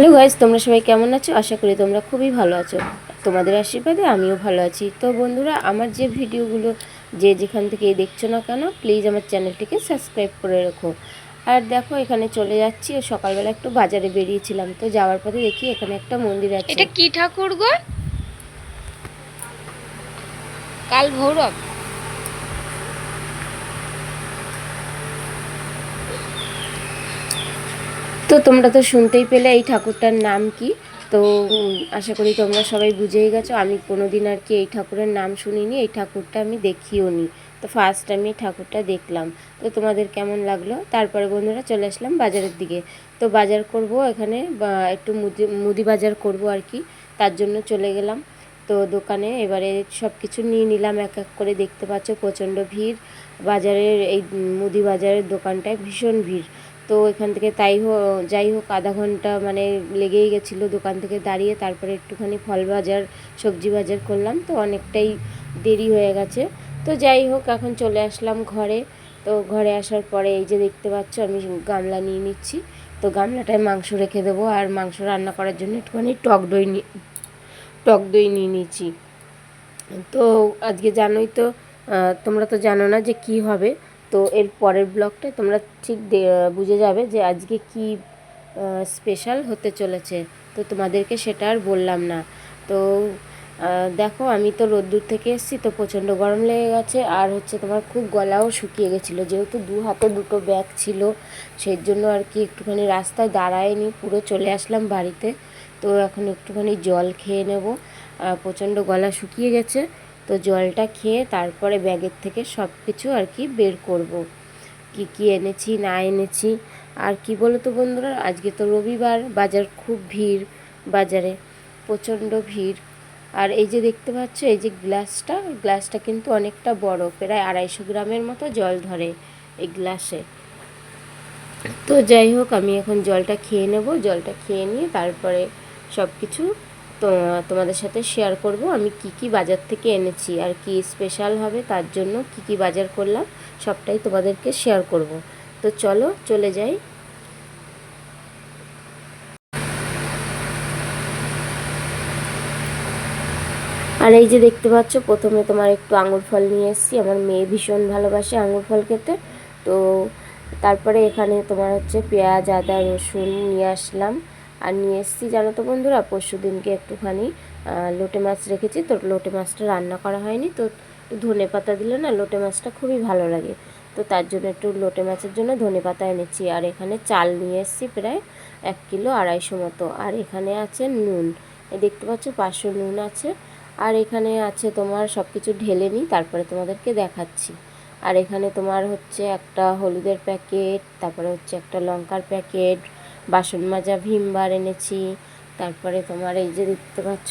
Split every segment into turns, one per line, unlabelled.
Hello guys তোমরা সবাই কেমন আছো? আশা করি তোমরা খুবই ভালো আছো। তোমাদের আশীর্বাদে আমিও ভালো আছি। তো বন্ধুরা, আমার যে ভিডিওগুলো যে যেখান থেকে দেখছ না কেন প্লিজ আমার চ্যানেলটিকে সাবস্ক্রাইব করে রাখো। আর দেখো, এখানে চলে যাচ্ছি। সকালবেলা একটু বাজারে বেরিয়েছিলাম। তো যাওয়ার পথে দেখি এখানে একটা মন্দির আছে।
এটা কি ঠাকুর গো? কাল ভৈরব।
তো তোমরা তো শুনতেই পেলে এই ঠাকুরটার নাম কি। তো আশা করি তোমরা সবাই বুঝেই গেছো, আমি কোনো দিন আর কি এই ঠাকুরের নাম শুনিনি, এই ঠাকুরটা আমি দেখিও নি। তো ফার্স্ট আমি ঠাকুরটা দেখলাম। তো তোমাদের কেমন লাগল? তারপরে বন্ধুরা চলে আসলাম বাজারের দিকে। তো বাজার করব এখানে একটু মুদি মুদি বাজার করব আর কি, তার জন্য চলে গেলাম। তো দোকানে এবারে সব কিছু নিয়ে নিলাম, এক এক করে দেখতে পাচ্ছ প্রচণ্ড ভিড়। বাজারের এই মুদি বাজারের দোকানটায় ভীষণ ভিড়। তো এখান থেকে তাই হোক যাই হোক আধা ঘণ্টা মানে লেগেই গেছিল দোকান থেকে দাঁড়িয়ে, তারপরে একটুখানি ফল বাজার, সবজি বাজার করলাম, তো অনেকটাই দেরি হয়ে গেছে। তো যাই হোক, এখন চলে আসলাম ঘরে। তো ঘরে আসার পরে এই যে দেখতে পাচ্ছ, আমি গামলা নিয়ে নিচ্ছি। তো গামলাটায় মাংস রেখে দেবো, আর মাংস রান্না করার জন্য একটুখানি টক দই নি, টক দই নিয়ে নিচ্ছি। তো আজকে জানোই তো তোমরা তো জানো না যে কি হবে। তো এর পরের ব্লগটায় তোমরা ঠিক বুঝে যাবে যে আজকে কি স্পেশাল হতে চলেছে। তো তোমাদেরকে সেটা আর বললাম না। তো দেখো আমি তো রোদ্দুর থেকে এসেছি, তো প্রচণ্ড গরম লেগে গেছে। আর হচ্ছে তোমার খুব গলাও শুকিয়ে গেছিল। যেহেতু দু হাতে দুটো ব্যাগ ছিল, সেই জন্য আর কি একটুখানি রাস্তায় দাঁড়ায়নি, পুরো চলে আসলাম বাড়িতে। তো এখন একটুখানি জল খেয়ে নেব। প্রচণ্ড গলা শুকিয়ে গেছে। তো জলটা খেয়ে তারপরে ব্যাগের থেকে সব কিছু আর কি বের করব। কি কি এনেছি, না এনেছি, আর কি বলো তো বন্ধুরা, আজকে তো রবিবার, বাজার খুব ভিড় বাজারে, প্রচণ্ড ভিড় আর এই যে দেখতে পাচ্ছ, এই যে গ্লাসটা গ্লাসটা কিন্তু অনেকটা বড়, প্রায় আড়াইশো গ্রামের মতো জল ধরে এই গ্লাসে তো যাই হোক, আমি এখন জলটা খেয়ে নেব, জলটা খেয়ে নিয়ে তারপরে সব কিছু তোমাদের সাথে শেয়ার করব। আমি কি কি বাজার থেকে এনেছি, আর কি স্পেশাল হবে, তার জন্য কি কি বাজার করলাম, সবটাই তোমাদেরকে শেয়ার করব। তো চলো, চলে যাই। আর এই যে দেখতে পাচ্ছ, প্রথমে তোমার একটু আঙুর ফল নিয়ে এসেছি। আমার মেয়ে ভীষণ ভালোবাসে আঙুর ফল খেতে। তো, তারপরে এখানে তোমার হচ্ছে পেঁয়াজ, আদা, রসুন নিয়ে আসলাম। আর নিয়ে এসেছি, জানো তো বন্ধুরা, পরশু দিনকে একটুখানি লোটে মাছ রেখেছি। তো লোটে মাছটা রান্না করা হয়নি, তো ধনে পাতা দিলে না লোটে মাছটা খুবই ভালো লাগে। তো তার জন্য একটু লোটে মাছের জন্য ধনে পাতা এনেছি। আর এখানে চাল নিয়ে এসেছি প্রায় এক কিলো আড়াইশো মতো। আর এখানে আছে নুন। দেখতে পাচ্ছ পাঁচশো নুন আছে। আর এখানে আছে তোমার সব কিছু ঢেলে নিই, তারপরে তোমাদেরকে দেখাচ্ছি। আর এখানে তোমার হচ্ছে একটা হলুদের প্যাকেট, তারপরে হচ্ছে একটা লঙ্কার প্যাকেট বাসন মাজা, ভীম বার এনেছি। তারপরে তোমার এই যে দেখতে পাচ্ছ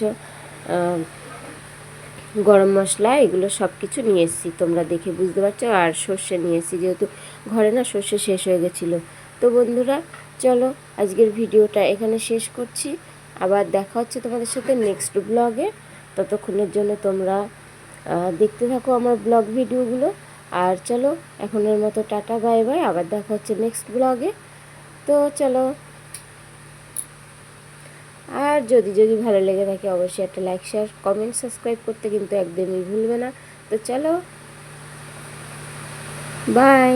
গরম মশলা, এগুলো সব কিছু নিয়ে এসেছি। তোমরা দেখে বুঝতে পারছ, আর সর্ষে নিয়ে এসেছি। যেহেতু ঘরে না সর্ষে শেষ হয়ে গেছিল। তো বন্ধুরা, চলো আজকের ভিডিওটা এখানে শেষ করছি। আবার দেখা হচ্ছে তোমাদের সাথে নেক্সট ব্লগে ততক্ষণের জন্য তোমরা দেখতে থাকো আমার ব্লগ ভিডিওগুলো। আর চলো, এখনের মতো টাটা বাই বাই আবার দেখা হচ্ছে নেক্সট ব্লগে তো চলো। আর যদি যদি ভালো লেগে থাকে অবশ্যই একটা লাইক শেয়ার কমেন্ট সাবস্ক্রাইব করতে কিন্তু একদমই ভুলবে না। তো চলো বাই